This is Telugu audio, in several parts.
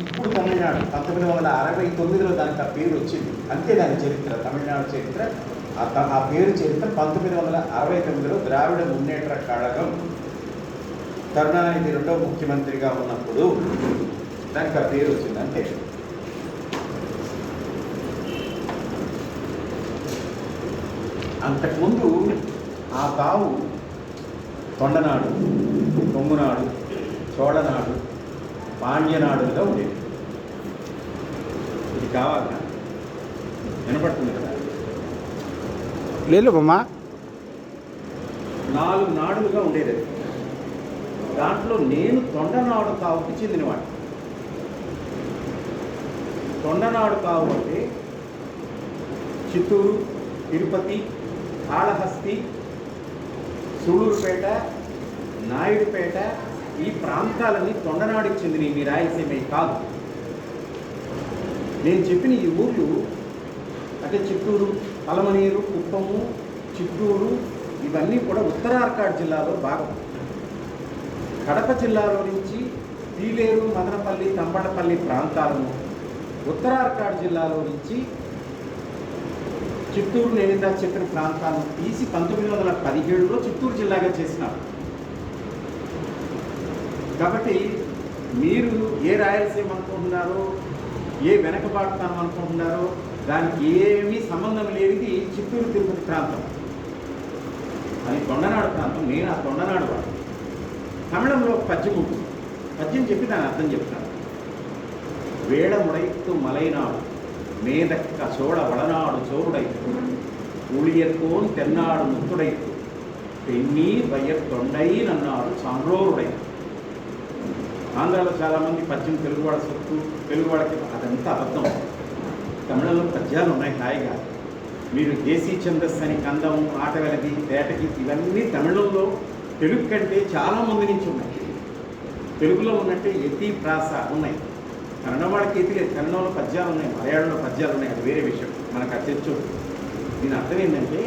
ఇప్పుడు తమిళనాడు పంతొమ్మిది వందల అరవై తొమ్మిదిలో దానికి ఆ పేరు వచ్చింది. అంతే దాని చరిత్ర తమిళనాడు చరిత్ర. ఆ పేరు చరిత్ర పంతొమ్మిది వందల అరవై తొమ్మిదిలో ద్రావిడ మున్నేట్ర కళగం. కరుణానిధి రెండో ముఖ్యమంత్రిగా ఉన్నప్పుడు దానికి ఆ పేరు వచ్చింది అంతే. అంతకుముందు ఆ తావు తొండనాడు కొమ్మునాడు చోళనాడు పాండ్యనాడుగా ఉండేది. ఇది కావాలా వినపడుతుంది కదా? లేదు బొమ్మ. నాలుగు నాడులుగా ఉండేది అది. దాంట్లో నేను తొండనాడు తావుకి చెందినవాడు తొండనాడు తావు అంటే చిత్తూరు తిరుపతి కాళహస్తి సూళూరుపేట నాయుడుపేట ఈ ప్రాంతాలన్నీ తొండనాడికి చెందినవి మీ రాయలసీమ కాదు. నేను చెప్పిన ఈ ఊర్లు అంటే చిత్తూరు అలమనేరు కుప్పము చిత్తూరు ఇవన్నీ కూడా ఉత్తరార్కాడ్ జిల్లాలో భాగం. కడప జిల్లాలో నుంచి పీలేరు మదనపల్లి తంబడపల్లి ప్రాంతాలను ఉత్తరార్కాడ్ జిల్లాలో నుంచి చిత్తూరు నేను చెప్పిన ప్రాంతాలను తీసి పంతొమ్మిది వందల పదిహేడులో చిత్తూరు జిల్లాగా చేసినారు. కాబట్టి మీరు ఏ రాయలసీమ అనుకుంటున్నారో ఏ వెనకబాటుతనం అనుకుంటున్నారో దానికి ఏమీ సంబంధం లేనిది చిత్తూరు తిరుపతి ప్రాంతం. అది తొండనాడు ప్రాంతం నేను ఆ తొండనాడు వాడు. తమిళంలో పద్యం ఉంటుంది పద్యం చెప్పి దాని అర్థం చెప్తాను. వేడముడైతు మలైనాడు మేదక్క చోడ వడనాడు చోరుడైతు ఉళియర్కోన్ తెన్నాడు ముత్తుడైతు పెన్నీ వయ్యర్ తొండై నన్నాడు చాండ్రోరుడైతు ఆంధ్రాలో చాలామంది పద్యం తెలుగువాడ సొత్తు తెలుగువాడకి అదంతా అబద్ధం. తమిళంలో పద్యాలు ఉన్నాయి హాయిగా. మీరు దేశీ ఛందస్ అని కందం ఆటగలది తేటకి ఇవన్నీ తమిళంలో తెలుగు కంటే చాలా ముందు నుంచి ఉన్నాయి. తెలుగులో ఉన్నట్టే ఎతి ప్రాస ఉన్నాయి. కన్నడ వాళ్ళకి ఎత్తి లేదు కన్నడంలో పద్యాలు ఉన్నాయి మలయాళంలో పద్యాలు ఉన్నాయి అది వేరే విషయం. మనకు అది దీని అర్థం ఏంటంటే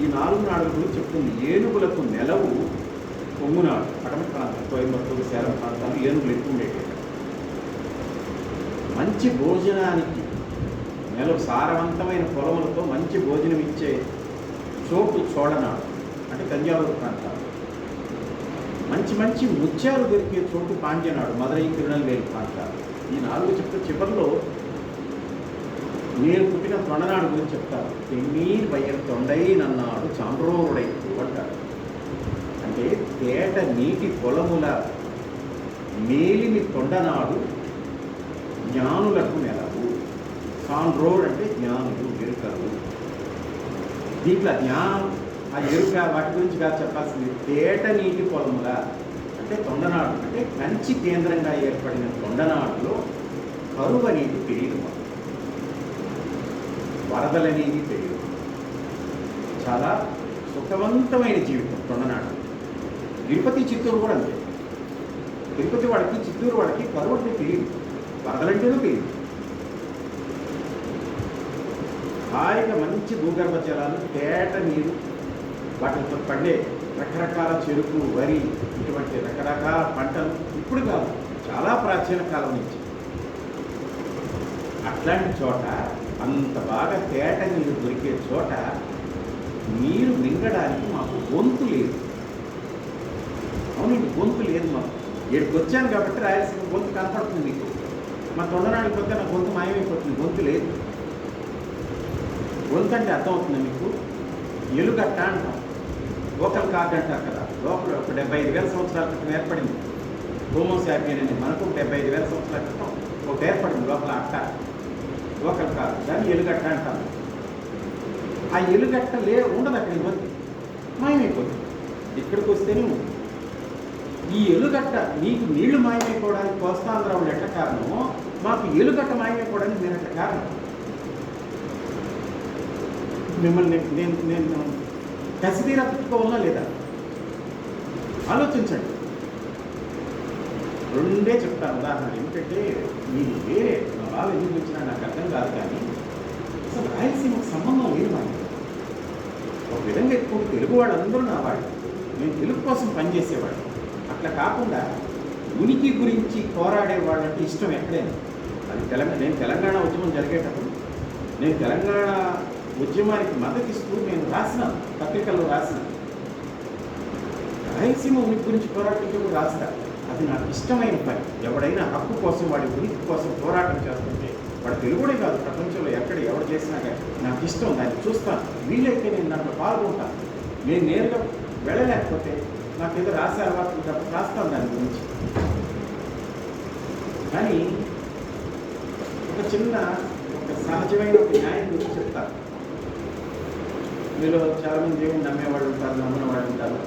ఈ నాలుగు నాడుల గురించి చెప్తుంది. ఏనుగులకు నెలవు పొంగునాడు పడమ ప్రాంతం కోయంబత్తూరు సేలం ప్రాంతాలు ఏనుగులు ఎక్కువ ఉండేవి. మంచి భోజనానికి నెల సారవంతమైన పొలములతో మంచి భోజనం ఇచ్చే చోటు చోడనాడు అంటే తంజావూరు ప్రాంతాలు మంచి మంచి ముత్యాలు దొరికే చోటు పాండ్యనాడు మదురై తిరునల్వేలి ప్రాంతాలు ఈ నాలుగు చెప్తే చివరిలో నేను పుట్టిన తొండనాడు గురించి చెప్తారు తెన్నీర్ వయ్యర్ తొండై నన్నాడు చాండ్రోరుడై అంటారు. ఏట నీటి పొలముల మేలిమి తొండనాడు జ్ఞానులకు నెలవు. సాండ్రోడ్ అంటే జ్ఞానులు ఎరుకలు. దీంట్లో జ్ఞానం ఆ ఎరుక వాటి గురించి కాదు చెప్పాల్సింది. తేట నీటి పొలముల అంటే తొండనాడు అంటే కంచి కేంద్రంగా ఏర్పడిన తొండనాడులో కరువు అనేది పెరిగిన వరదలనేది పెరిగిన చాలా సుఖవంతమైన జీవితం తొండనాడు తిరుపతి చిత్తూరు కూడా అంతే. తిరుపతి వాడికి చిత్తూరు వాడికి కరువు అంటే తెలియదు. వరదలంటేనూ తెలియదు. హాయిగా మంచి భూగర్భ జలాలు తేట నీరు వాటితో పండే రకరకాల చెరుకు వరి ఇటువంటి రకరకాల పంటలు ఇప్పుడు కాదు చాలా ప్రాచీన కాలం నుంచి. అట్లాంటి చోట అంత బాగా తేట నీరు దొరికే చోట నీరు మింగడానికి మాకు గొంతు లేదు. అవును ఇంక గొంతు లేదు మాకు. ఏడుకు వచ్చాను కాబట్టి రాయలసీమ గొంతు కనపడుతుంది మీకు. మా తొండనాడికి పోతే నా గొంతు మాయమైపోతుంది. గొంతు లేదు. గొంతు అంటే అర్థమవుతుంది మీకు. ఎలుగట్ట అంటాం. లోకల్ కార్డ్ అంటారు కదా. లోపల ఒక డెబ్బై ఐదు వేల సంవత్సరాల క్రితం ఏర్పడింది. హోమోసాపియన్ అనేది మనకు ఒక డెబ్బై ఐదు వేల సంవత్సరాల క్రితం ఒకటి ఏర్పడింది లోపల అట్ట. లోకల్ కార్డ్ దాన్ని ఎలుగట్ట అంటారు ఆ ఎలుగట్ట లే ఉండదు అక్కడ ఇవ్వదు మాయమైపోతుంది. ఇక్కడికి వస్తేనే ఉంది ఈ ఎలుగట్ట నీకు నీళ్ళు మాయమైపోవడానికి కోస్తాంధ్రావులు ఉండే ఎట్ట కారణమో మాకు ఎలుగట్ట మాయమైపోవడానికి నేను ఎట్ట కారణం? మిమ్మల్ని నేను నేను కసిదీరా పెట్టుకోవాలా లేదా? ఆలోచించండి. రెండే చెప్తాను. ఉదాహరణ ఎందుకంటే మీరు వేరే నా ఎందుకు వచ్చినా నాకు అర్థం కాదు కానీ అసలు రాయలసీమకు సంబంధం లేదు మనకి ఒక విధంగా ఎక్కువ తెలుగు వాళ్ళందరూ నా వాళ్ళు. నేను తెలుగు కోసం పనిచేసేవాడు అట్లా కాకుండా ఉనికి గురించి పోరాడే వాళ్ళంటే ఇష్టం ఎక్కడైనా. అది తెలంగాణ నేను తెలంగాణ ఉద్యమం జరిగేటప్పుడు నేను తెలంగాణ ఉద్యమానికి మద్దతు ఇస్తూ నేను రాసిన పత్రికల్లో రాసిన. రాయలసీమ ఉనికి గురించి పోరాటం రాసిన. అది నాకు ఇష్టమైన పని. ఎవడైనా హక్కు కోసం వాడి ఉనికి కోసం పోరాటం చేస్తుంటే వాడు తెలుగుడే కాదు ప్రపంచంలో ఎక్కడ ఎవరు చేసినా కానీ నాకు ఇష్టం దాన్ని చూస్తాను. వీలైతే నేను దాంట్లో పాల్గొంటాను. నేను నేరుగా వెళ్ళలేకపోతే నాకు ఏదో రాసే అలవాటు ఉన్నప్పుడు రాస్తాను దాని గురించి. కానీ ఒక చిన్న ఒక సహజమైన ఒక న్యాయం గురించి చెప్తాను మీలో చాలామంది దేవుని నమ్మేవాళ్ళు ఉంటారు నమ్మనవాళ్ళు ఉంటారు.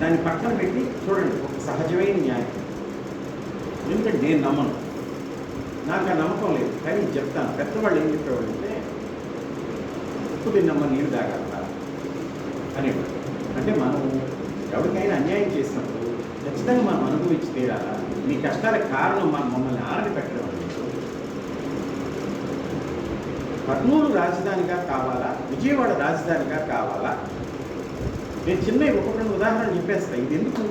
దాన్ని పక్కన పెట్టి చూడండి ఒక సహజమైన న్యాయం. ఎందుకంటే నేను నమ్మను. నాకు ఆ నమ్మకం లేదు. కానీ చెప్తాను. పెద్దవాళ్ళు ఏం చెప్పేవాళ్ళు అంటే ఉప్పు తిన్నమ్మ నీరు తాగాల అనేవాడు అంటే మనం ఎవరికైనా అన్యాయం చేసినప్పుడు ఖచ్చితంగా మనం అనుభవించి తీరాలా మీ కష్టాలకు కారణం మనం మమ్మల్ని ఆరని పెట్టడం కర్నూలు రాజధానిగా కావాలా? విజయవాడ రాజధానిగా కావాలా? నేను చిన్న ఒక రెండు ఉదాహరణలు చెప్పేస్తా. ఇది ఎందుకు?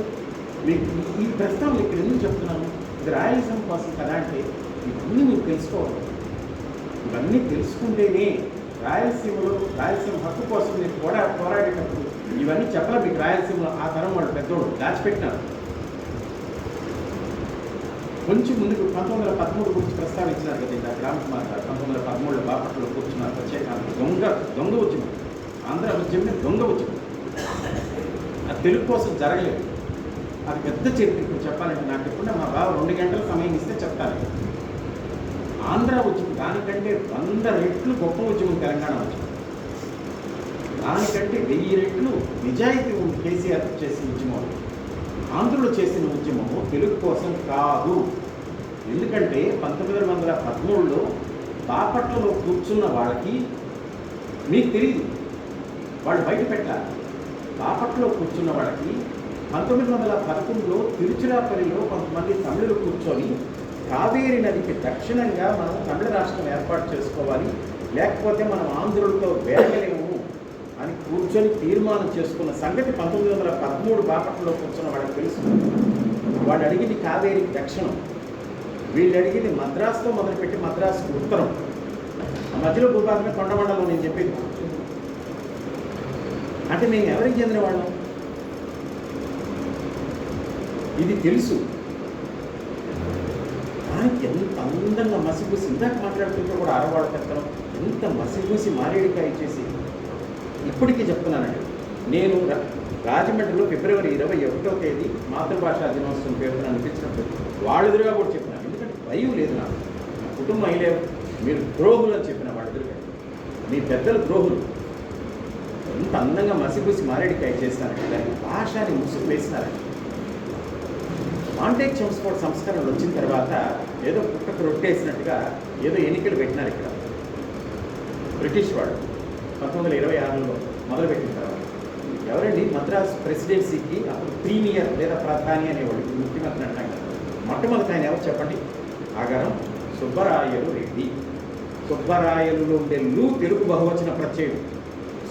మీకు ఈ- ఈ ప్రస్తావన ఇక్కడ ఎందుకు చెప్తున్నాను? ఇది రాయలసీమ కోసం కదా అంటే ఇవన్నీ మీరు తెలుసుకోవాలి. ఇవన్నీ తెలుసుకుంటేనే రాయలసీమలో రాయలసీమ హక్కు కోసం నేను పోరా పోరాడేటప్పుడు ఇవన్నీ చెప్పలే. మీకు రాయలసీమలో ఆ తరం వాళ్ళు పెద్దోళ్ళు. దాచిపెట్టినారు. కొంచెం ముందుకు పంతొమ్మిది వందల పదమూడు గురించి ప్రస్తావించినారు కదా ఇంకా రామకుమార్ గారు. పంతొమ్మిది వందల పదమూడులో బాపట్లో కూర్చున్నారు. ప్రత్యేకాంధ్ర దొంగ దొంగ ఉద్యమం. ఆంధ్ర ఉద్యమం దొంగ ఉద్యమం. అది తెలుగు కోసం జరగలేదు. అది పెద్ద చరిత్ర ఇప్పుడు చెప్పాలంటే నాకు ఎప్పుడు మా బావ రెండు గంటల సమయం ఇస్తే చెప్తాను. ఆంధ్ర ఉద్యమం దానికంటే వంద రెట్లు గొప్ప ఉద్యమం తెలంగాణ ఉద్యమం దానికంటే వెయ్యి రెట్లు నిజాయితీ ఉంది కేసీఆర్ చేసిన ఉద్యమం. ఆంధ్రులు చేసిన ఉద్యమము తెలుగు కోసం కాదు. ఎందుకంటే పంతొమ్మిది వందల పదమూడులో బాపట్లలో కూర్చున్న వాళ్ళకి మీకు తెలియదు వాళ్ళు బయట పెట్టాలి బాపట్లో కూర్చున్న వాళ్ళకి పంతొమ్మిది వందల పదకొండులో తిరుచిరాపల్లిలో కొంతమంది తమిళులు కూర్చొని కావేరి నదికి దక్షిణంగా మనం తమిళ రాష్ట్రం ఏర్పాటు చేసుకోవాలి. లేకపోతే మనం ఆంధ్రులతో వేగలేము అని కూర్చొని తీర్మానం చేసుకున్న సంగతి పంతొమ్మిది వందల పదమూడు బాపట్లో కూర్చున్న వాళ్ళకి తెలుసు. వాళ్ళు అడిగింది కావేరికి దక్షిణం. వీళ్ళు అడిగింది మద్రాసుతో మొదలుపెట్టి మద్రాసుకు ఉత్తరం. ఆ మధ్యలో భూభాగమే కొండమండలం నేను చెప్పింది. అంటే మేము ఎవరికి చెందిన వాళ్ళం? ఇది తెలుసు. ఎంత అందంగా మసిపూసి ఇందాక మాట్లాడుతుంటే కూడా ఆడవాళ్ళ పెత్తనం ఎంత మసిపూసి మారేడికాయ చేసి ఇప్పటికీ చెప్తున్నానండి. నేను రాజమండ్రిలో ఫిబ్రవరి ఇరవై ఒకటో తేదీ మాతృభాషా దినోత్సవం పేరు అనిపించినప్పుడు వాళ్ళ ఎదురుగా కూడా చెప్పినాను. ఎందుకంటే భయం లేదు నాకు. నా కుటుంబం లేవు మీరు ద్రోహులు అని చెప్పిన వాళ్ళ ఎదురుగా. మీ పెద్దలు ద్రోహులు. ఎంత అందంగా మసిపూసి మారేడికాయ చేసినారంటే దానికి భాషని ముసుగు వేసినారండి మాంటేక్ చంస్పోర్ట్ సంస్కరణలు వచ్చిన తర్వాత ఏదో పుట్టకు రొట్టేసినట్టుగా ఏదో ఎన్నికలు పెట్టినారు ఇక్కడ. బ్రిటిష్ వాళ్ళు. పంతొమ్మిది వందల ఇరవై ఆరులో మొదలుపెట్టిన తర్వాత. ఎవరండి? మద్రాస్ ప్రెసిడెన్సీకి అప్పుడు ప్రీమియర్ లేదా ప్రధాని అనేవాళ్ళు. ముఖ్యమంత్రి అంటాం కదా. మొట్టమొదటి ఆయన ఎవరు చెప్పండి? ఆగారం సుబ్బరాయలు రెడ్డి. సుబ్బరాయలులో ఉండే లు తెలుగు బహువచన ప్రత్యయం.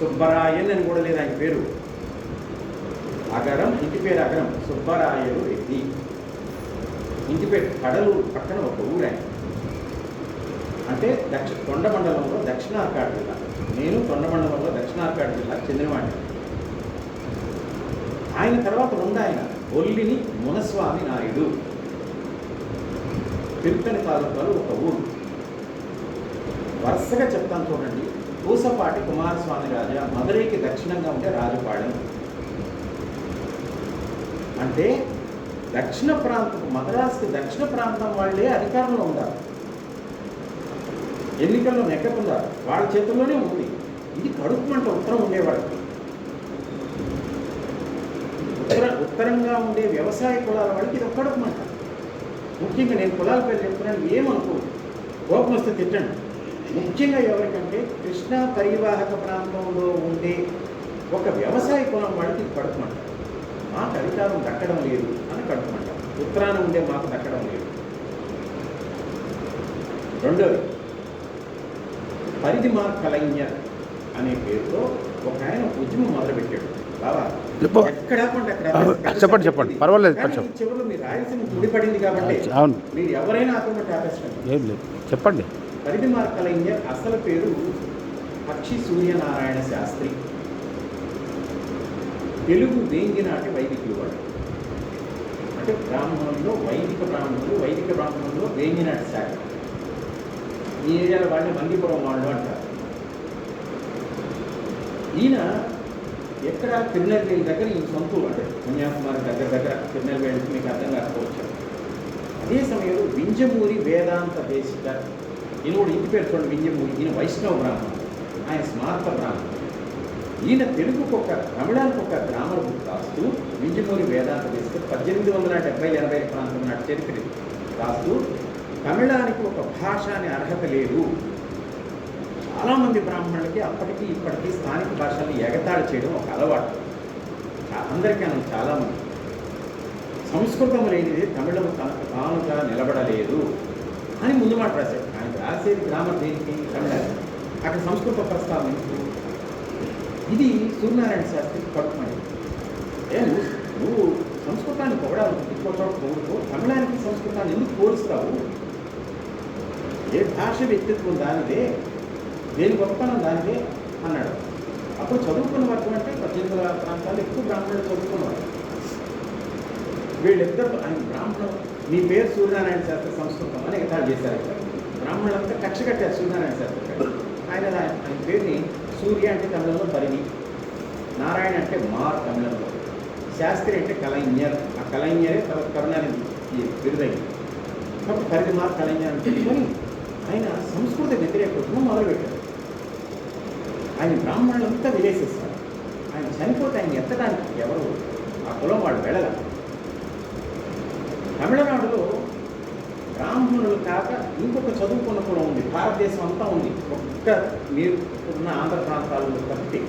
సుబ్బరాయన్ అని కూడా లేదు ఆయన పేరు. అగరం ఇంటి పేరు అగరం సుబ్బరాయలు రెడ్డి. ఇంటి పేరు కడలూరు పక్కన ఒక ఊరు. అంటే దక్ష కొండ మండలంలో దక్షిణార్కాడ్ జిల్లా. నేను కొండ మండలంలో దక్షిణార్కాడ్ జిల్లా చెందినవాడిని. ఆయన తర్వాత రెండు ఆయన? ఒల్లిని మునస్వామి నాయుడు. తిరుపతి తాలూకాలో ఒక ఊరు. వరుసగా చెప్తాను చూడండి. పూసపాటి కుమారస్వామి రాజా మదురైకి దక్షిణంగా ఉంటే రాజపాళెం అంటే దక్షిణ ప్రాంతం మద్రాసుకి దక్షిణ ప్రాంతం వాళ్ళే అధికారంలో ఉండాలి. ఎన్నికల్లో నెక్కకుండా వాళ్ళ చేతుల్లోనే ఉంది. ఇది కడుపుమంట ఉత్తరం ఉండేవాళ్ళకి ఉత్తర ఉత్తరంగా ఉండే వ్యవసాయ కులాల వాళ్ళకి ఇది ఒక్కడకు కడుపుమంట ముఖ్యంగా నేను కులాల పేరు చెప్తున్నాను ఏమనుకో కోపం వస్తే తిట్టండి. ముఖ్యంగా ఎవరికంటే కృష్ణా పరివాహక ప్రాంతంలో ఉండే ఒక వ్యవసాయ కులం వాళ్ళకి ఇది కడుపుమంట మాకు అధికారం దక్కడం లేదు. కడుపుమంట ఉత్తరాన ఉండే మాకు దక్కడం లేదు. రెండోది పరిధి మార్క్ కలైన్యర్ అనే పేరుతో ఒక ఆయన ఉద్యమం మొదలుపెట్టాడు. బాబా. ఎక్కడ చెప్పండి, చెప్పండి. పర్వాలేదు. చివరిలో మీ రాయలసీమ ముడిపడింది కాబట్టి అవును. మీరు ఎవరైనా ఆపమంటే ఆపేసండి ఏం లేదు. చెప్పండి. పరిధి మార్కలయ్య అసలు పేరు పక్షి సూర్యనారాయణ శాస్త్రి. తెలుగు వేంగినాటి వైదికులు వాడు. అంటే బ్రాహ్మణులు వైదిక బ్రాహ్మణులు వైదిక బ్రాహ్మణులు వేమినాడు శాఖ ఈ ఏరియాలో వాళ్ళని మందిపురం వాళ్ళు అంటారు. ఈయన ఎక్కడ తిరునెల్వేలి దగ్గర ఈ సొంత అంటే కన్యాకుమారి దగ్గర దగ్గర తిరునెల్వేలికి మీకు అర్థం కాకపోవచ్చు. అదే సమయంలో వింజమూరి వేదాంత దేశిక ఈయన కూడా ఇంటి పేరు చూడండి వింజమూరి ఈయన వైష్ణవ బ్రాహ్మణుడు. ఆయన స్మార్త బ్రాహ్మణుడు. ఈయన తెలుగుకు ఒక తమిళానికి ఒక గ్రామర్ బుక్ రాస్తూ మింజిమూరి వేదాంత తీసుకు పద్దెనిమిది వందల డెబ్బై ఎనభై ప్రాంతం నాటి చరిత్ర రాస్తూ తమిళానికి ఒక భాష అనే అర్హత లేదు. చాలామంది బ్రాహ్మణులకి అప్పటికి ఇప్పటికీ స్థానిక భాషల్ని ఎగతాళి చేయడం ఒక అలవాటు. అందరికీ అనం చాలామంది. సంస్కృతం లేనిది తమిళం తనకు తానుగా నిలబడలేదు అని ముందు మాట రాశాడు ఆయన రాసేది గ్రామర్ దేనికి? తమిళ అక్కడ సంస్కృత ప్రస్తావన ఇది సూర్యనారాయణ శాస్త్రి పట్టుమని ఏ నువ్వు నువ్వు సంస్కృతాన్ని పొగడాలి. ఇంకో చోట పొగుడుతూ తమిళానికి సంస్కృతాన్ని ఎందుకు పోలుస్తావు? ఏ భాష వ్యక్తిత్వం దానిదే దేని గొప్పతనం దానిదే అన్నాడు. అప్పుడు చదువుకున్న వర్గం అంటే పద్దెనిమిది ప్రాంతాలు ఎక్కువ బ్రాహ్మణులు చదువుకున్నవారు. వీళ్ళిద్దరు ఆయన బ్రాహ్మణం మీ పేరు సూర్యనారాయణ శాస్త్రి సంస్కృతం అని ఎగతాలు చేశారు. బ్రాహ్మణులంతా కక్ష కట్టారు సూర్యనారాయణ శాస్త్రి ఆయన ఆయన ఆయన పేరుని సూర్య అంటే తమిళంలో పరిధి నారాయణ అంటే మార్ తమిళంలో శాస్త్రి అంటే కలైన్యర్ ఆ కలైన్యరే తర్వాత కరుణానిధి ఈ బిరుదైంది కాబట్టి పరిధి మార్ కలైన్యర్ అని పెట్టుకొని ఆయన సంస్కృత వ్యతిరేకత్వం మొదలుపెట్టారు. ఆయన బ్రాహ్మణులంతా విలేసేస్తారు ఆయన చనిపోతే ఆయన ఎత్తడానికి ఎవరు? ఆ కులం వాళ్ళు వెళ్ళల తమిళనాడులో బ్రాహ్మణులు కాక ఇంకొక చదువుకున్న కూడా ఉంది. భారతదేశం అంతా ఉంది. ఒక్క మీరు ఉన్న ఆంధ్ర ప్రాంతాలలో తప్పితే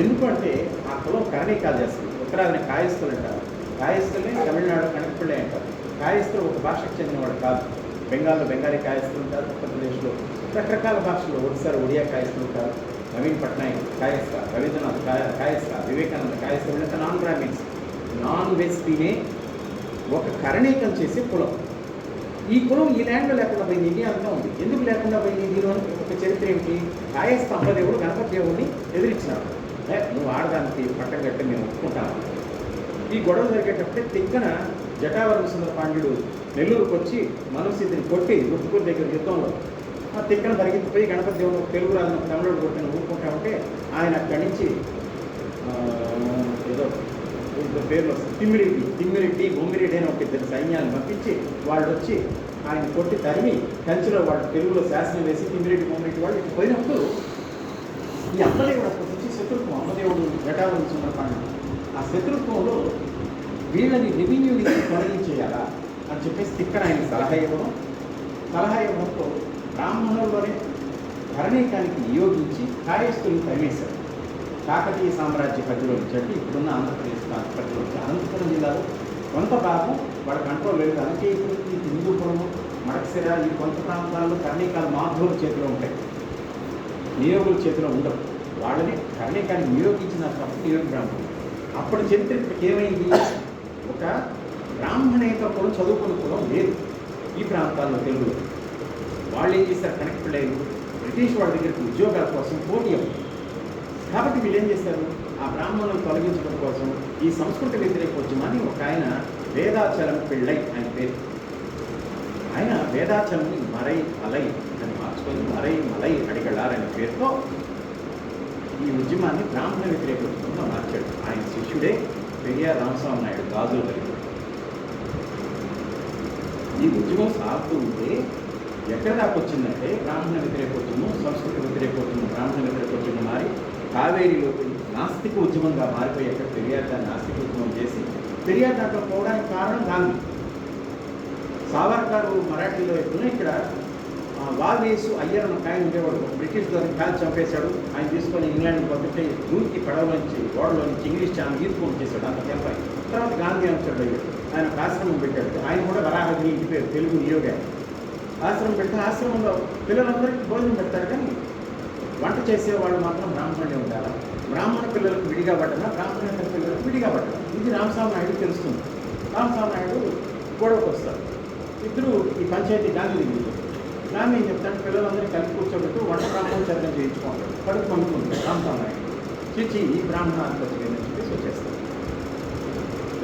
ఎందుకంటే ఆ కులం కరణీకాలు చేస్తుంది. ఉత్తరాదిన కాయస్థులు అంటారు. కాయస్థులే తమిళనాడు కనకపిళ్ళే అంటారు. కాయస్థులు ఒక భాషకు చెందినవాడు కాదు. బెంగాల్లో బెంగాలీ కాయస్థులు ఉంటారు. ఉత్తరప్రదేశ్లో రకరకాల భాషలు ఒడిశాలో ఒడియా కాయస్థులు ఉంటారు. నవీన్ పట్నాయక్ కాయస్థ రవీంద్రనాథ్ కాయ కాయస్థ వివేకానంద కాయస్థ వీళ్ళంతా నాన్ బ్రాహ్మిన్స్ నాన్ వెజ్ తినే ఒక కరణీకం చేసే కులం. ఈ కులం ఈ ల్యాండ్లో లేకుండా పోయింది ఇండియా అంతా ఉంది. ఎందుకు లేకుండా పోయింది దీనిలో ఒక చరిత్ర ఏమిటి? కాయస్థ అంబదేవుడు గణపతి దేవుడిని ఎదిరించినాడు నువ్వు ఆడదానికి పట్టం కట్టి మేము ఒప్పుకుంటాము ఈ గొడవ జరిగేటప్పుడే తిక్కన జటావరం సుందర పాండ్యుడు నెల్లూరుకు వచ్చి మనసిద్ధిని కొట్టి గుర్తుకూరు దగ్గర యుద్ధంలో ఆ తిక్కన పరిగెత్తిపోయి గణపతి దేవుడు తెలుగు రాజు తమిళుడు కొట్టిన ఊరుకుంటా ఉంటే ఆయన అక్కడి నుంచి ఏదో ఇంకో పేర్లు వస్తాయి. తిమ్మిరెడ్డి తిమ్మిరెడ్డి బొమ్మిరెడ్డి అని ఒక ఇద్దరు సైన్యాన్ని పంపించి వాళ్ళు వచ్చి ఆయన కొట్టి తరిమి కంచిలో వాళ్ళు తెలుగులో శాసనం వేసి తిమ్మిరెడ్డి బొమ్మిరెడ్డి వాళ్ళు ఇటు పోయినప్పుడు ఈ అమ్మదేవుడు అక్కడ వచ్చి శత్రుత్వం అమ్మదేవుడు జటావరం సుందరపాండ ఆ శత్రుత్వంలో వీళ్ళని రెవెన్యూ నుంచి తొలగించేయాలా అని చెప్పేసి తిక్కన ఆయన సలహా ఇవ్వడం. సలహా ఇవ్వడంతో బ్రాహ్మణుల్లోనే ధరణీకానికి నియోగించి కాయస్థులను తరిమేశారు. కాకతీయ సామ్రాజ్య పరిధిలో నుంచి ఇప్పుడున్న ఆంధ్రప్రదేశ్ ప్రాంత నుంచి అనంతపురం జిల్లాలో కొంత భాగం వాళ్ళ కంట్రోల్ లేదు. అందుకే ఇప్పుడు ఈ హిందూపురము మడక్సిర ఈ కొంత ప్రాంతాల్లో కర్ణీకాలు మాధవుల చేతిలో ఉంటాయి. నియోగుల చేతిలో ఉండవు. వాళ్ళని కర్ణీకాన్ని నియోగించిన తప్పు నియోగ బ్రాహ్మణులు అప్పటి చరిత్ర ఇప్పటికి ఏమైంది? ఒక బ్రాహ్మణేత కులం చదువుకున్న కులం లేదు ఈ ప్రాంతాల్లో తెలుగులో. వాళ్ళు ఏం చేశారు? కనెక్ట్ లేదు బ్రిటిష్ వాళ్ళ దగ్గరికి ఉద్యోగాల కోసం పోటీ అవుతుంది కాబట్టి వీళ్ళు ఏం చేశారు? ఆ బ్రాహ్మణులను తొలగించడం కోసం ఈ సంస్కృతి వ్యతిరేక ఉద్యమాన్ని ఒక ఆయన వేదాచలం పిళ్ళై ఆయన పేరు. ఆయన వేదాచలంని మరై మలై అని మార్చుకొని మరై మలై అడిగడారనే పేరుతో ఈ ఉద్యమాన్ని బ్రాహ్మణ వ్యతిరేక ఉద్యమంగా మార్చాడు. ఆయన శిష్యుడే పెరియార్ రామస్వామి నాయుడు గాజులు కలిగి ఈ ఉద్యమం సాగుతూ ఉంటే ఎక్కడ దాకా వచ్చిందంటే బ్రాహ్మణ వ్యతిరేక ఉద్యమం సంస్కృత వ్యతిరేక ఉద్యమం బ్రాహ్మణ వ్యతిరేక ఉద్యమం మారి కావేరీలోకి నాస్తిక ఉద్యమంగా మారిపోయి ఎక్కడ పెరియార్ దాన్ని నాస్తిక ఉద్యమం చేసి పెరియార్ దాంట్లో పోవడానికి కారణం గాంధీ. సావర్కర్ మరాఠీలో ఎప్పుడు ఇక్కడ ఆ, వావేసు అయ్యర్ అన్న ఆయన ఉండేవాడు బ్రిటిష్ ద్వారా కాల్ చంపేశాడు ఆయన తీసుకొని ఇంగ్లాండ్ పంపితే దూకి పడవలోంచి ఓడలో నుంచి ఇంగ్లీష్ ఛానల్ ఈర్పు చేశాడు అంత తెంపై తర్వాత గాంధీ అంశాడు అయ్యాడు ఆయన ఒక ఆశ్రమం పెట్టాడు. ఆయన కూడా వరాహగిరి ఇంటి పేరు తెలుగు నియోగ ఆశ్రమం పెడితే ఆశ్రమంలో పిల్లలందరికీ భోజనం పెడతారు కానీ వంట చేసేవాళ్ళు మాత్రం బ్రాహ్మణ్యం ఉండాలి? బ్రాహ్మణ పిల్లలకు విడిగా పడ్డన బ్రాహ్మణేతర పిల్లలకు విడిగా పడ్డన ఇది రామస్వామి నాయుడు తెలుస్తుంది. రామస్వామి నాయుడు గొడవకు వస్తారు. ఇద్దరు ఈ పంచాయతీ గాంధీ దిగుతారు గాంధీ ఏం చెప్తాడు పిల్లలందరినీ కలిపి కూర్చోబెట్టి వంట బ్రాహ్మణ చర్చ చేయించుకుంటాడు కడుపు మండుకుంటాడు రామస్వామి నాయుడు. చిచ్చి ఈ బ్రాహ్మణ ఆత్మహత్య అని చెప్పేసి వచ్చేస్తారు.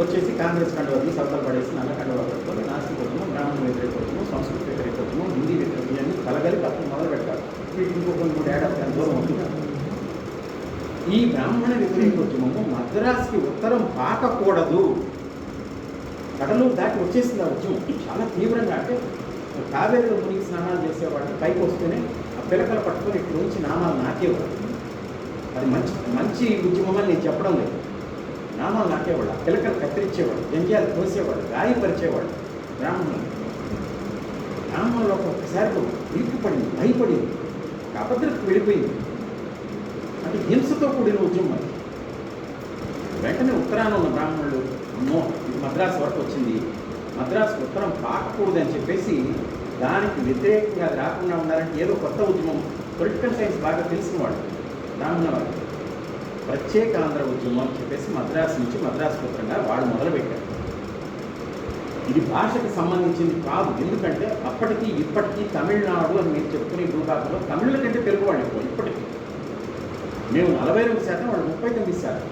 వచ్చేసి కాంగ్రెస్ కండవది సభలు పడేసి నల్ల కండవ పెట్టుకొని నాస్తికత్వము బ్రాహ్మణ వ్యతిరేకత్వము సంస్కృతి వ్యతిరేకత్వము హిందీ వ్యతిరేకం ఇవన్నీ కలగలిపి అప్పుడు మొదలు పెట్టాలి వీటికి ఇంకొక మూడు ఏడాది దూరం ఉంటుంది ఈ బ్రాహ్మణ వ్యతిరేకోద్యమము మద్రాసుకి ఉత్తరం పాకకూడదు. కడలు దాటి వచ్చేసింది ఆ ఉద్యమం. చాలా తీవ్రంగా అంటే కావేరిలో మునిగి స్నానాలు చేసేవాడిని పైకి వస్తేనే ఆ పిలకలు పట్టుకొని ఇక్కడ నుంచి నామాలు నాకేవాడు అది మంచి మంచి ఉద్యమం అని నేను చెప్పడం లేదు. నామాలు నాకేవాడు ఆ పిలకలు కత్తిరించేవాడు జంజాలు కోసేవాడు గాయపరిచేవాడు బ్రాహ్మణులు. బ్రాహ్మణులు ఒక్కొక్కసారి ఇరుక్కుపడింది భయపడింది. ఒక వెళ్ళిపోయింది కాబట్టి హింసతో కూడిన ఉద్యమం అది. వెంటనే ఉత్తరాన ఉన్న బ్రాహ్మణులు అమ్మో ఇది మద్రాసు వరకు వచ్చింది. మద్రాసు ఉత్తరం పాకకూడదని చెప్పేసి దానికి వ్యతిరేకంగా అది రాకుండా ఉండాలంటే ఏదో కొత్త ఉద్యమం. పొలిటికల్ సైన్స్ బాగా తెలిసినవాడు బ్రాహ్మణ వాడు ప్రత్యేక ఆంధ్ర ఉద్యమం అని చెప్పేసి మద్రాసు నుంచి మద్రాసు పుత్రంగా వాడు మొదలుపెట్టాడు ఇది భాషకు సంబంధించింది కాదు. ఎందుకంటే అప్పటికి ఇప్పటికీ తమిళనాడు అని మీరు చెప్పుకునే భూభాగంలో తమిళ కంటే తెలుగు వాళ్ళు ఇప్పటికీ. మేము నలభై రెండు శాతం వాళ్ళు ముప్పై తొమ్మిది శాతం.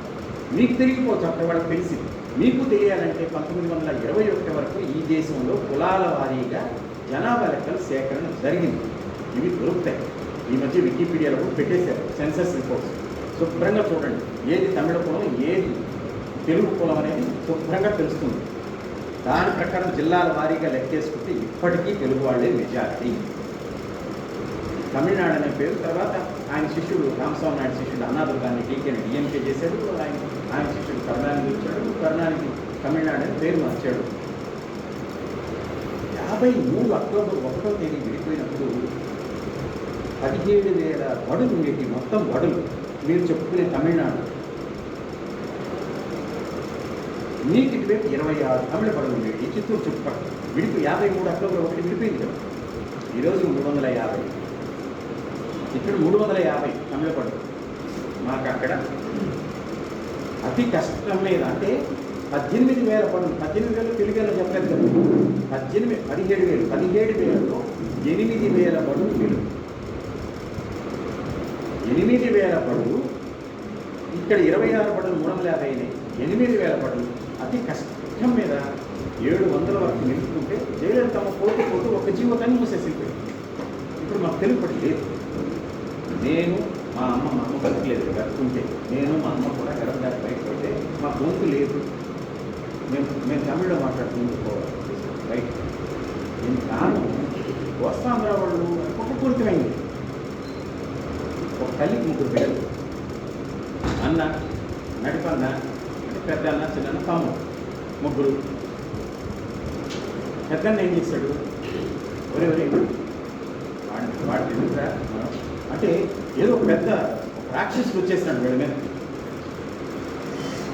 మీకు తెలియకపోవచ్చు అక్కడ వాళ్ళకి తెలిసింది మీకు తెలియాలంటే పంతొమ్మిది వందల ఇరవై ఒకటి వరకు ఈ దేశంలో కులాల వారీగా జనాభా లెక్కల సేకరణ జరిగింది. ఇవి దొరుకుతాయి. ఈ మధ్య వికీపీడియాలో కూడా పెట్టేశారు సెన్సస్ రిపోర్ట్స్. శుభ్రంగా చూడండి ఏది తమిళ కులం ఏది తెలుగు కులం అనేది శుభ్రంగా తెలుస్తుంది. దాని ప్రకారం జిల్లాల వారీగా లెక్కేసుకుంటే ఇప్పటికీ తెలుగు వాళ్ళే మెజారిటీ. తమిళనాడు అనే పేరు తర్వాత ఆయన శిష్యుడు రామస్వామి నాయుడు శిష్యుడు అన్నాదుర్గాన్ని టీకేని డిఎంకే చేశాడు. ఆయన ఆయన శిష్యుడు కరుణానికి వచ్చాడు. కరుణానికి తమిళనాడు అని పేరు మార్చాడు. యాభై మూడు అక్టోబర్ ఒకటో తేదీ విడిపోయినప్పుడు పదిహేడు వేల బడులు ఉండేవి మొత్తం బడులు మీరు చెప్పుకునే తమిళనాడు. మీకు ఇటువైపు ఇరవై ఆరు తమిళ బడులు ఉండేవి చిత్తూరు చుట్టుపక్కల విడిపి యాభై మూడు అక్టోబర్ ఒకటి విడిపోయింది కదా. ఈరోజు మూడు వందల యాభై. ఇక్కడ మూడు వందల యాభై తమిళ పడు మాకు అక్కడ అతి కష్టం లేదు. అంటే పద్దెనిమిది వేల పనులు పద్దెనిమిది వేలు తెలుగులో చెప్పలేదు కదా. పద్దెనిమిది పదిహేడు వేలు పదిహేడు వేలలో ఎనిమిది వేల పడులు తెలుగు ఎనిమిది వేల పడు ఇక్కడ ఇరవై ఆరు పడులు మూడు వందల యాభై అయినాయి. ఎనిమిది వేల పడులు అతి కష్టం మీద ఏడు వందల వరకు నిలుపుకుంటే జయలలితమ్మ పోతూ పోతూ ఒక జీవితాన్ని మూసేసిపోయింది ఇప్పుడు మాకు తెలుగు పడి లేదు. నేను మా అమ్మ మా అమ్మ బతికలేదు బతుకుంటే నేను మా అమ్మ కూడా గర్భ దాటి బయటకు మా గొంతు లేదు. మేము మేము తమిళలో మాట్లాడుకుంటూ పోవాలి. బయట దీనికి కారణం కోస్తాంధ్ర వాళ్ళు? కుటుంబపూరితమైంది ఒక తల్లికి ముగ్గురు పిల్లలు. అన్న నడిపన్న అంటే పెద్ద అన్న చిన్న అన్న తమ్ముడు. ముగ్గురు. పెద్దన్న ఏం చేశాడు ఒరే ఒరే వాడి వాడి ఎందుకురా? అంటే ఏదో ఒక పెద్ద రాక్షసులు రాక్షసుడు వచ్చేసినాడు వీడి మీద.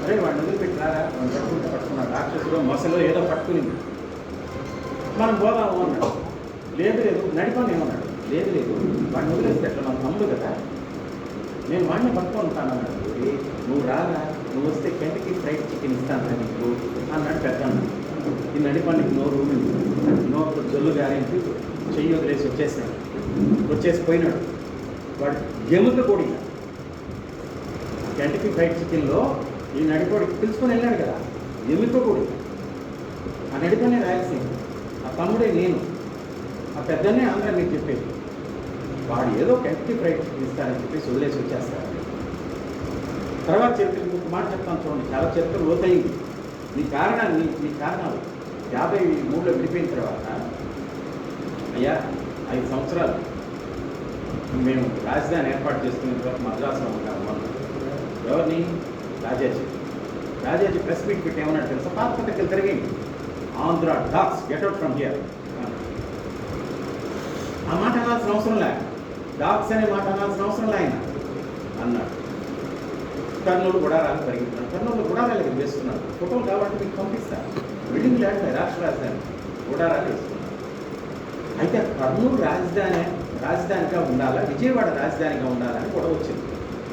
అరే వాడిని వదిలిపెట్టి రారా? వాడిని పట్టుకుంటే పట్టుకున్నాడు. రాక్షసులో మసలో ఏదో పట్టుకునింది. మనం పోదాము అన్నాడు. లేదు లేదు నడిపాను ఏమన్నాడు? లేదు లేదు వాడిని వదిలేసి ఎట్లా? మన తమ్ముడు కదా. నేను వాడిని పట్టుకొని ఉంటాను అన్నాడు. నువ్వు రాగా నువ్వు వస్తే కిందకి ఫ్రైడ్ చికెన్ ఇస్తాను నీకు అన్నాడు పెద్ద ఈ నడిపానికి నోరు ఊరింది. నోరు జల్లు గారింటి? చెయ్యి వదిలేసి వచ్చేసాడు. వచ్చేసి పోయినాడు. వాడు ఎముక కొడి కెంటకి ఫ్రైడ్ చికెన్లో ఈ నడిపోడి పిలుచుకొని వెళ్ళాడు కదా ఎముక కొడి ఆ నడిపనే రాయలసీమ ఆ తమ్ముడే నేను ఆ పెద్దనే ఆంధ్ర మీకు చెప్పేది. వాడు ఏదో కెంటకి ఫ్రైడ్ చికెన్ ఇస్తారని చెప్పేసి వదిలేసి వచ్చేస్తాడు. తర్వాత చరిత్ర ఇంకొక మాట చెప్తాను చూడండి. చాలా చరిత్ర లోతైంది. మీ కారణాన్ని మీ కారణాలు యాభై మూడులో విడిపోయిన తర్వాత అయ్యా ఐదు సంవత్సరాలు మేము రాజధాని ఏర్పాటు చేసుకున్న తర్వాత మద్రాసులో ఉంటాము ఎవరిని? రాజాజీ. రాజాజీ ప్రెస్ మీట్ పెట్టి ఏమన్నాడు తెలుసా? పాత తిరిగింది Andhra dogs get out from here. ఆ మాట అనాల్సిన అవసరం లే. డాక్స్ అనే మాట అనాల్సిన అవసరం లే ఆయన. అన్నాడు. కర్నూలు గుడారాలు పరిగెత్తున్నాడు కర్నూలు గుడారాలు వేస్తున్నాడు ఫోటోలు కాబట్టి మీకు పంపిస్తాను. బిల్డింగ్ ల్యాండ్ రాష్ట్ర రాజధాని. గుడారాలు వేస్తున్నాడు అయితే కర్నూలు రాజధాని రాజధానిగా ఉండాలా? విజయవాడ రాజధానిగా ఉండాలని కూడా వచ్చింది.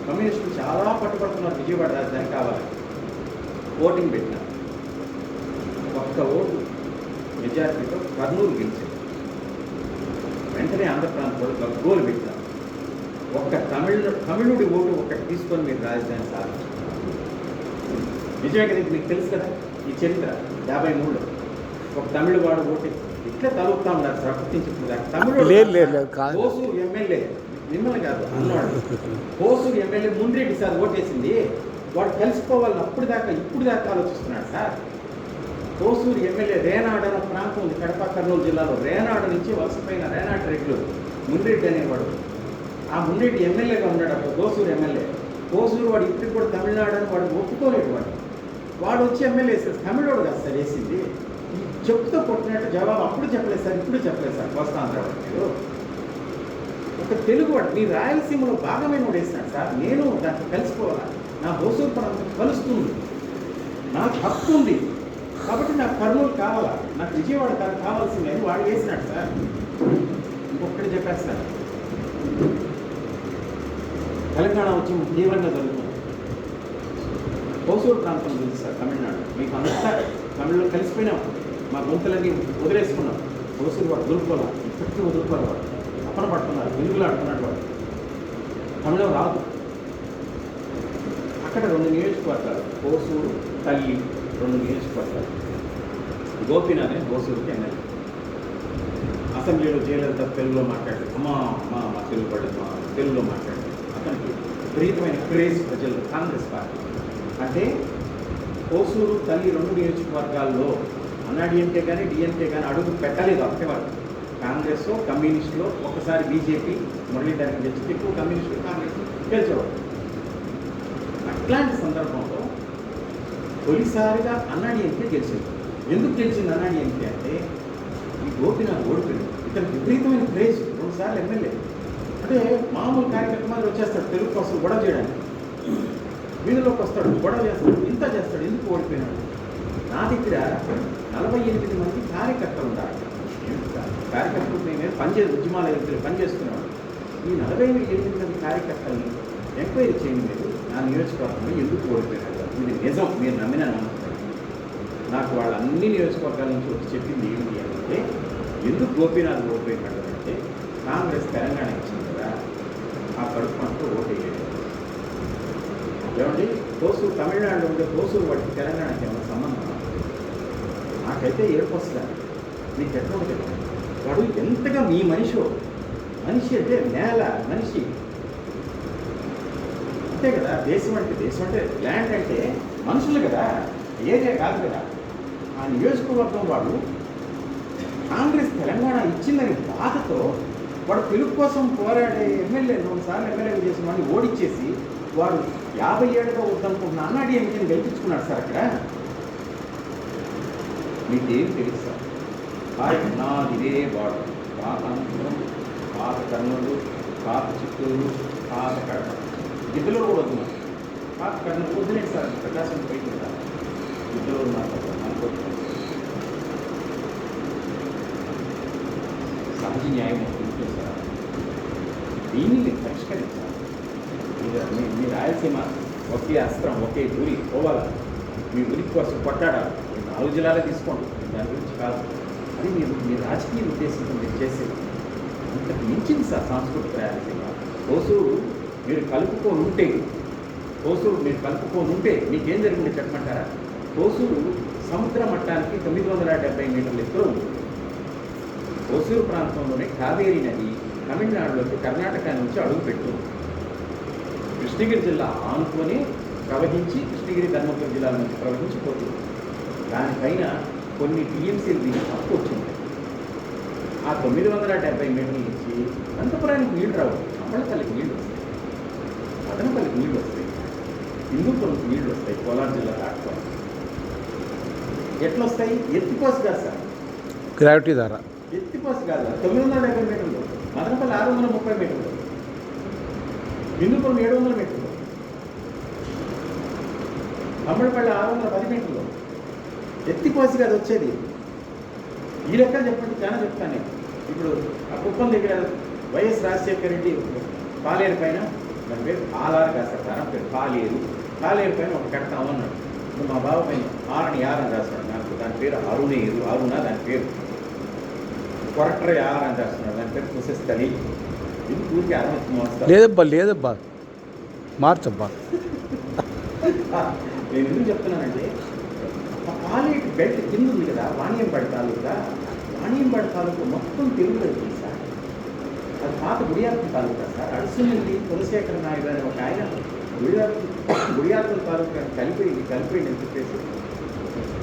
కమ్యూనిస్టులు చాలా పట్టుపడుతున్నారు విజయవాడ రాజధాని కావాలి. ఓటింగ్ పెట్టినారు ఒక్క ఓటు మెజారిటీతో కర్నూలు గెలిచింది వెంటనే ఆంధ్ర ప్రాంతంలో గగ్గోలు పెట్టారు ఒక్క తమిళ తమిళుడి ఓటు ఒకటి తీసుకొని మీరు రాజధాని సాధించారు నిజమే కదా మీకు తెలుసు కదా? ఈ చరిత్ర యాభై మూడులో. ఒక తమిళ వాడు ఓటు ఇట్లా తలుపుతా ఉన్నారు సార్ గుర్తించుకుంటారు తమిళ లేదు, లేదు, లేదు, కాదు. ఓసూరు ఎమ్మెల్యే మిమ్మల్ని కాదు అన్నవాడు ఓసూరు ఎమ్మెల్యే ముండ్రెడ్డి సార్ ఓటేసింది. వాడు కలిసిపోవాలని అప్పుడు దాకా ఇప్పుడు దాకా ఆలోచిస్తున్నాడు సార్. ఓసూరు ఎమ్మెల్యే రేనాడు అనే ప్రాంతం ఉంది కడప కర్నూలు జిల్లాలో. రేనాడు నుంచి వలసపోయిన రేనాడు రెడ్డిలు మున్రెడ్డి అనేవాడు. ఆ మున్రెడ్డి ఎమ్మెల్యేగా ఉన్నాడు అప్పుడు ఓసూరు ఎమ్మెల్యే. ఓసూరు వాడు ఇప్పటికి కూడా తమిళనాడు అని వాడు ఒప్పుకోలేడు వాడు. వాడు వచ్చి ఎమ్మెల్యే వేసేది తమిళోడు కాదు సార్ వేసింది. చెప్తూ కొట్టినట్టు జవాబు అప్పుడు చెప్పలేదు సార్ ఇప్పుడు చెప్పలేదు సార్ కోస్తాంధ్ర వాడు. మీరు ఒక తెలుగు వాడు మీ రాయలసీమలో భాగమైన వాడు సార్ నేను దాంట్లో కలిసిపోవాలా? నా హోసూరు ప్రాంతం కలుస్తుంది. నాకు హక్కు ఉంది. కాబట్టి నాకు కర్నూలు కావాలా? నాకు విజయవాడ కాదు కావాల్సింది అని వాడు వేసినాడు సార్. ఇంకొకటి చెప్పారు సార్. తెలంగాణ ఉద్యమం తీవ్రంగా జరుగుతుంది. హోసూరు ప్రాంతం తెలుసు సార్ తమిళనాడు. మీకు అంతా తమిళలో కలిసిపోయినప్పుడు మా గొంతులన్నీ వదిలేసుకున్నాం. హోసూరు వాడు వదులుకోవాలి ఇప్పటికీ వదులుకోవాలి వాడు. అప్పన పడుతున్నారు వెలుగులాడుతున్నాడు వాడు. తమిళం రాదు. అక్కడ రెండు నియోజకవర్గాలు కోసూరు తల్లి రెండు నియోజకవర్గాలు. గోపీనాథ్ అని హోసూరుకి ఎమ్మెల్యే. అసెంబ్లీలో జయలలిత తెలుగులో మాట్లాడారు అమ్మా అమ్మా మా తెలుగు పడ్డది మా తెలుగులో మాట్లాడారు అతనికి విపరీతమైన క్రేజ్ ప్రజలు కాంగ్రెస్ పార్టీ. అంటే కోసూరు తల్లి రెండు నియోజకవర్గాల్లో అన్నాడీఎంకే కానీ డిఎంకే కానీ అడుగు పెట్టలేదు అప్పటి వరకు కాంగ్రెస్ కమ్యూనిస్టులో ఒకసారి బీజేపీ మురళీధరన్ గెలిచి ఎక్కువ కమ్యూనిస్టులు కాంగ్రెస్ గెలిచేవాడు అట్లాంటి సందర్భంలో తొలిసారిగా అన్నాడీఎంకే గెలిచింది. ఎందుకు గెలిచింది అన్నాడీఎంకే అంటే ఈ గోపినాథ్ ఓడిపోయింది ఇతను విపరీతమైన క్రేజ్ రెండుసార్లు ఎమ్మెల్యే. అంటే మామూలు కార్యక్రమాలు వచ్చేస్తాడు తెలుగు కోసం గొడవ చేయడానికి. వీధిలోకి వస్తాడు గొడవ చేస్తాడు ఇంత చేస్తాడు ఎందుకు ఓడిపోయినాడు? నా దగ్గర నలభై ఎనిమిది మంది కార్యకర్తలు ఉన్నారు కార్యకర్తలు నేను పనిచే ఉద్యమాల దగ్గర పనిచేస్తున్నాడు ఈ నలభై ఎనిమిది మంది కార్యకర్తల్ని ఎంక్వైరీ చేయడం లేదు నా నియోజకవర్గంలో ఎందుకు ఓడిపోయినాడు ఇది నిజం మీరు నమ్మిన నమ్మకం. నాకు వాళ్ళ అన్ని నియోజకవర్గాల నుంచి వచ్చి చెప్పింది ఏంటి అంటే ఎందుకు గోపీనాథ్ ఓడిపోయినాడు అంటే కాంగ్రెస్ తెలంగాణ ఇచ్చింది కదా ఆ కడుపు అంటూ ఓటేయలేదు. ఏమండి? కోసూరు తమిళనాడులో ఉండే కోసూరు వాటికి తెలంగాణకి ఏమైనా సంబంధం నాకైతే ఏడుపు వస్తుంది మీకు ఎట్లా వాడు ఎంతగా మీ మనిషి? మనిషి అంటే నేల మనిషి. అంతే కదా? దేశం అంటే దేశం అంటే ల్యాండ్ అంటే మనుషులు కదా? ఏరియా కాదు కదా? ఆ నియోజకవర్గం వాడు కాంగ్రెస్ తెలంగాణ ఇచ్చిందని బాధతో వాడు తెలుగు కోసం పోరాడే ఎమ్మెల్యే రెండు సార్లు ఎమ్మెల్యే చేసిన వాడిని ఓడిచ్చేసి వాడు యాభై ఏడుగా వద్దనుకుంటున్న అన్నాడు ఎంపీని గెలిపించుకున్నాడు సార్ అక్కడ. మీకేం తెలుసు? సార్ హాయ్ ఇదే బాడు పాత అనంతపురం పాత కర్నూలు పాత చిత్తూరు పాత కడప. గిద్దలో కూడా ఉన్నారు పాత కర్నూలు వద్దులేదు సార్ ప్రకాశం పైకి కదా గిద్దలో అనుకుంటున్నాం సహజ న్యాయం ఉంటుంది సార్. దీన్ని మీరు పరిష్కరించాలి మీరు మీ- రాయలసీమ ఒకే అస్త్రం ఒకే గురి పోవాలి? మీ ఉనికి కోసం కొట్టాడాలి నాలుగు జిల్లాలే తీసుకోండి. దాని గురించి కాదు. అది మీరు మీ రాజకీయ ఉద్దేశంతో మీరు చేసేది అంతకు మించింది సార్ సాంస్కృతిక రాయలసీమ హోసూరు మీరు కలుపుకోనుంటే ఉంటే కోసూరు మీరు కలుపుకోనుంటే ఉంటే మీకేం జరిగింది చెప్పమంటారా? హోసూరు సముద్ర మట్టానికి తొమ్మిది వందల డెబ్బై మీటర్ల ఎత్తులో ఉంది. ఓసూరు ప్రాంతంలోనే కావేరీ నది తమిళనాడులోకి కర్ణాటక నుంచి అడుగుపెట్టు కృష్ణగిరి జిల్లా ఆనుకొని ప్రవహించి కృష్ణగిరి ధర్మపురం జిల్లాల నుంచి ప్రవహించి పోతుంది దానిపైన కొన్ని టీఎంసీలు దీనికి హక్కు వచ్చింది. ఆ తొమ్మిది వందల డెబ్బై మీటర్ల నుంచి అనంతపురానికి నీళ్ళు రావు. అమ్మలపల్లికి నీళ్ళు వస్తాయి. మదనపల్లికి నీళ్ళు వస్తాయి. హిందూపురంకి నీళ్ళు వస్తాయి. కోలార్ జిల్లా దాటుకోవాలి. ఎట్లా వస్తాయి ఎత్తిపోసి కాదు సార్. గ్రావిటీ ద్వారా ఎత్తిపోసి కాదు. తొమ్మిది వందల డెబ్బై మీటర్లు మదనపల్లి ఆరు వందల ముప్పై మీటర్లు హిందూపురం ఏడు వందల మీటర్లు తమిళపల్లి ఆరు వందల పది మీటర్లు ఎత్తిపోసి కాదు వచ్చేది. ఈ లెక్క చెప్పండి చాలా చెప్తాను నేను. ఇప్పుడు ఆ కుప్పం దగ్గర వైఎస్ రాజశేఖర రెడ్డి పాలేరు పైన దాని పేరు ఆలారు రాశారు దాని పేరు పాలేరు. పాలేరు పైన ఒక కడతాము అన్నాడు ఇప్పుడు మా బావ పైన ఆరని యారని రాశాడు నాకు దాని పేరు అరుణేరు అరుణ దాని పేరు. కొరట్ర యార్ అని రాస్తున్నాడు దాని పేరు కుశస్థలి ఇది ఊరికి అరవై మోస్తారు లేదబ్బా లేదబ్బా. మార్చబ్బా. నేను ఎందుకు చెప్తున్నానంటే పాలేటి బెల్ట్ కింద ఉంది కదా వాణియంపడి తాలూకా వాణియంపడి తాలూకా మొత్తం తెలుగులో ఉంది సార్. అది పాత గుడియాత్మ తాలూకా సార్. అడుసునండి కులశేఖర నాయుడు అనే ఒక ఆయన గుడియాత్మ గుడియాత్మ తాలూకా కలిపి కలిపి అని చెప్పేసి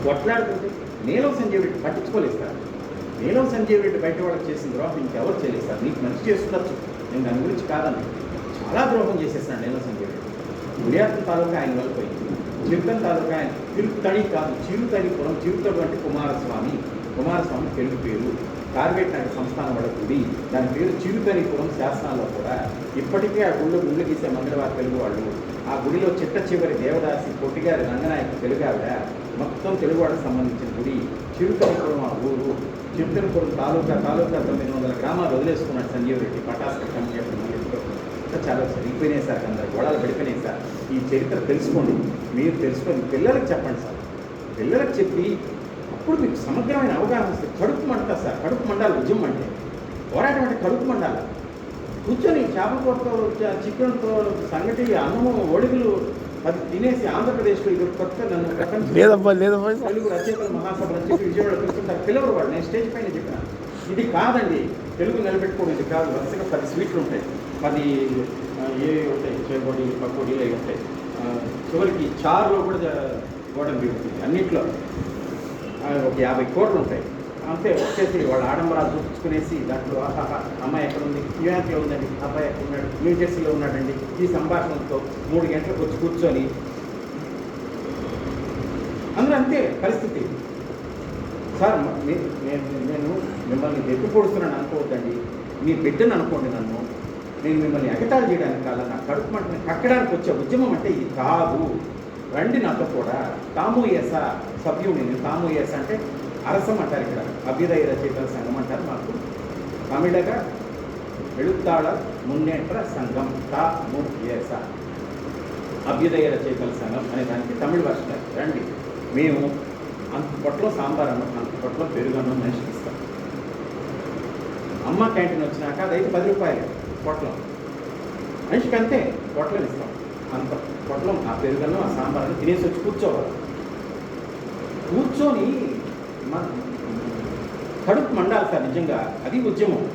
కొట్లాడుతుంటే నీలం సంజయ్ రెడ్డి పట్టించుకోలేదు సార్. నీలం సంజయ్ రెడ్డి బయట వాళ్ళకి చేసిన ద్రోహం ఇంకెవరు చేయలేదు సార్. నీకు మంచి చేస్తుండొచ్చు నేను దాని గురించి కాదని చాలా ద్రోహం చేసేసాను నీలం సంజయ్ రెడ్డి గుడియాత్మ తాలూకా ఆయన వల్ల పోయింది. చిరుతన్ తాలూకా ఆయన. తిరుత్తడి కాదు చిరుతడిపురం చిరుతడు అంటే కుమారస్వామి. కుమారస్వామి తెలుగు పేరు. కార్వేట్ నగర సంస్థానం వాళ్ళ గుడి దాని పేరు చిరుతరిపురం శాసనాల్లో కూడా ఇప్పటికే ఆ గుడిలో గుళ్ళు గీసే మంగళవారి తెలుగు వాళ్ళు ఆ గుడిలో చిట్ట చివరి దేవదాసి పొట్టిగారి రంగనాయక తెలుగు ఆవిడ మొత్తం తెలుగు వాళ్ళకి సంబంధించిన గుడి. చిరుతరిపురం ఆ ఊరు. చిరుతరిపురం తాలూకా తాలూకా తొమ్మిది వందల గ్రామాలు వదిలేసుకున్నాడు సంజీవ్ రెడ్డి పటాస్క కమిటీ ఇంకా చాలా సరిగిపోయినాయి సార్ అందరు గోడలు పడిపోయినాయి సార్. ఈ చరిత్ర తెలుసుకోండి మీరు తెలుసుకోండి పిల్లలకు చెప్పండి సార్. పిల్లలకు చెప్పి అప్పుడు మీకు సమగ్రమైన అవగాహన వస్తుంది కడుపు మంట సార్ కడుపు మండాలి ఉద్యమం అంటే. పోరాటం అంటే కడుపు మండాలి. కూర్చొని చేపల కూరతో చికెన్తో సంగటి అన్నము ఒడుగులు అది తినేసి ఆంధ్రప్రదేశ్లో ఇది కొత్త నన్ను లేదబ్బా లేదబ్బా. తెలుగు రచయితల మహాసభ చెప్పి విజయవాడ కూర్చుంటారు పిలవరు వాళ్ళు నేను స్టేజ్ పైన చెప్పిన. ఇది కాదండి తెలుగు నిలబెట్టుకోవడం ఇది కాదు. వరుసగా పది స్వీట్లు ఉంటాయి. పది ఏవి ఏ ఉంటాయి చేపొడి పకోడీలు అవి ఉంటాయి. చివరికి చారులో కూడా జ- గోడలు అన్నింటిలో అన్నిట్లో ఒక యాభై కోట్లు ఉంటాయి. అంతే వచ్చేసి వాళ్ళ ఆడంబరాలు చూపించుకునేసి దాంట్లో ఆహాహా అమ్మాయి ఎక్కడ ఉంది న్యూయార్క్లో ఉందండి. అబ్బాయి ఎక్కడ ఉన్నాడు న్యూ జెర్సీలో ఉన్నాడండి. ఈ సంభాషణతో మూడు గంటలకు వచ్చి కూర్చొని అందరూ అంతే పరిస్థితి. సార్ మీ- నేను నేను మిమ్మల్ని ఎత్తి పొడుస్తున్నాను అనుకోవద్దండి. మీ బిడ్డను అనుకోండి నన్ను. నేను మిమ్మల్ని ఎగతాళి చేయడానికి కాదు నా కడుపు మంటని కక్కడానికి వచ్చే ఉద్యమం అంటే ఇది కాదు. రండి నాతో కూడా. తామోయేస సభ్యుడిని నేను తామోయేస అంటే అరసం అంటారు ఇక్కడ. అభ్యుదయ రచయితల సంఘం అంటారు మాకు. తమిళగా ఎడుతాళ మున్నేట్ర సంఘం తా ముయేస అభ్యుదయ రచయితల సంఘం అనే దానికి తమిళ భాష రండి. మేము అంత పొట్లో సాంబార్ అంత పొట్లో పెరుగు అన్నం మనిషికి ఇస్తాం. అమ్మ క్యాంటీన్ వచ్చినాక అది పది రూపాయలు. పొట్లం. మనిషికి అంతే పొట్లం ఇస్తాం అంత పొట్లం ఆ పెరుగన్నం ఆ సాంబార్ తినేసి వచ్చి కూర్చోవాలి. కూర్చొని మన కడుపు మండాలి సార్ నిజంగా. అది ఉద్యమం.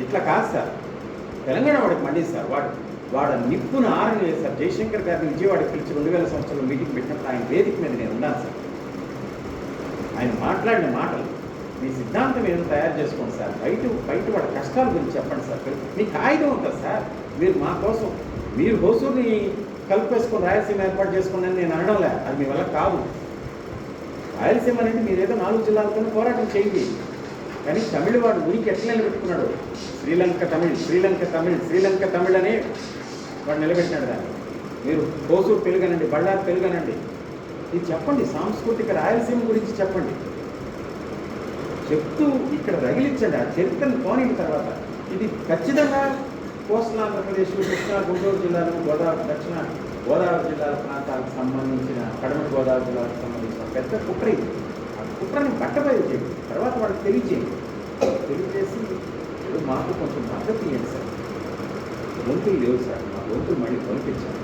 ఇట్లా కాదు సార్. తెలంగాణ వాడికి మండిస్తారు సార్ వాడు. వాడు నిప్పును ఆరని లేదు సార్. జయశంకర్ గారిని విజయవాడకి పిలిచి రెండు వేల సంవత్సరంలో మీటింగ్ పెట్టినప్పుడు ఆయన వేదిక మీద నేను ఉన్నాను సార్. ఆయన మాట్లాడిన మాటలు మీ సిద్ధాంతం ఏదో తయారు చేసుకోండి సార్. బయట బయట వాడి కష్టాల గురించి చెప్పండి సార్. మీకు కాగితం ఉంటుంది సార్. మీరు మా కోసం మీరు హోసూరిని కలిపేసుకొని రాయలసీమ ఏర్పాటు చేసుకున్నాను నేను అనడంలే అది మీ వల్ల కాదు. రాయలసీమ అనేది మీరు ఏదో నాలుగు జిల్లాలతోనే పోరాటం చేయండి. కానీ తమిళ వాడు ఉనికి ఎట్లా నిలబెట్టుకున్నాడు? శ్రీలంక తమిళ్ శ్రీలంక తమిళ్ శ్రీలంక తమిళ్ అని వాడు నిలబెట్టినాడు దాన్ని. మీరు హోసూరు తెలుగనండి బళ్ళారు తెలుగనండి ఇది చెప్పండి సాంస్కృతిక రాయలసీమ గురించి చెప్పండి. చెప్తూ ఇక్కడ రగిలించండి ఆ చరిత్రను పోనిన తర్వాత. ఇది ఖచ్చితంగా కోస్టల్ ఆంధ్రప్రదేశ్ కృష్ణా గుంటూరు జిల్లాలు గోదావరి దక్షిణ గోదావరి జిల్లాల ప్రాంతాలకు సంబంధించిన కడమ గోదావరి జిల్లాలకు సంబంధించిన పెద్ద కుట్ర ఇది ఆ కుట్రని బట్టబయలు చేయండి తర్వాత వాడికి తెలియజేయండి తెలియజేసి ఇప్పుడు మాకు కొంచెం మద్దతు ఇవ్వండి సార్. గొంతులు లేవు సార్. మా గొంతులు మళ్ళీ కొనిపించాలి